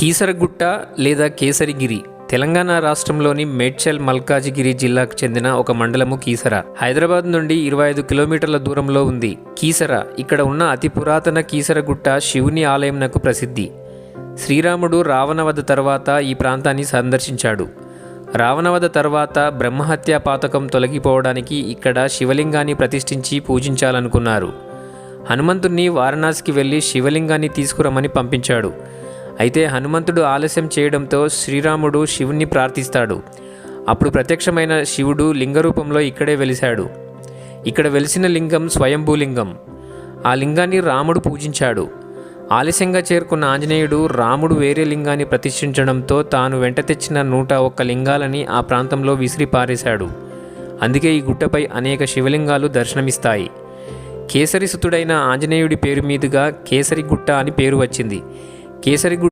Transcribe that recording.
కీసరగుట్ట లేదా కేసరిగిరి తెలంగాణ రాష్ట్రంలోని మేడ్చల్ మల్కాజిగిరి జిల్లాకు చెందిన ఒక మండలము కీసర. హైదరాబాద్ నుండి ఇరవై ఐదు కిలోమీటర్ల దూరంలో ఉంది. కీసర ఇక్కడ ఉన్న అతి పురాతన కీసరగుట్ట శివుని ఆలయంనకు ప్రసిద్ధి. శ్రీరాముడు రావణవధ తర్వాత ఈ ప్రాంతాన్ని సందర్శించాడు. రావణవధ తర్వాత బ్రహ్మహత్య పాతకం తొలగిపోవడానికి ఇక్కడ శివలింగాన్ని ప్రతిష్ఠించి పూజించాలనుకున్నారు. హనుమంతుణ్ణి వారణాసికి వెళ్ళి శివలింగాన్ని తీసుకురమ్మని పంపించాడు. అయితే హనుమంతుడు ఆలస్యం చేయడంతో శ్రీరాముడు శివుణ్ణి ప్రార్థిస్తాడు. అప్పుడు ప్రత్యక్షమైన శివుడు లింగ రూపంలో ఇక్కడే వెలిశాడు. ఇక్కడ వెలిసిన లింగం స్వయంభూలింగం. ఆ లింగాన్ని రాముడు పూజించాడు. ఆలస్యంగా చేరుకున్న ఆంజనేయుడు రాముడు వేరే లింగాన్ని ప్రతిష్ఠించడంతో తాను వెంట తెచ్చిన నూట ఒక్క లింగాలని ఆ ప్రాంతంలో విసిరి పారేశాడు. అందుకే ఈ గుట్టపై అనేక శివలింగాలు దర్శనమిస్తాయి. కేసరి సుతుడైన ఆంజనేయుడి పేరు మీదుగా కేసరి గుట్ట అని పేరు వచ్చింది. కేసరి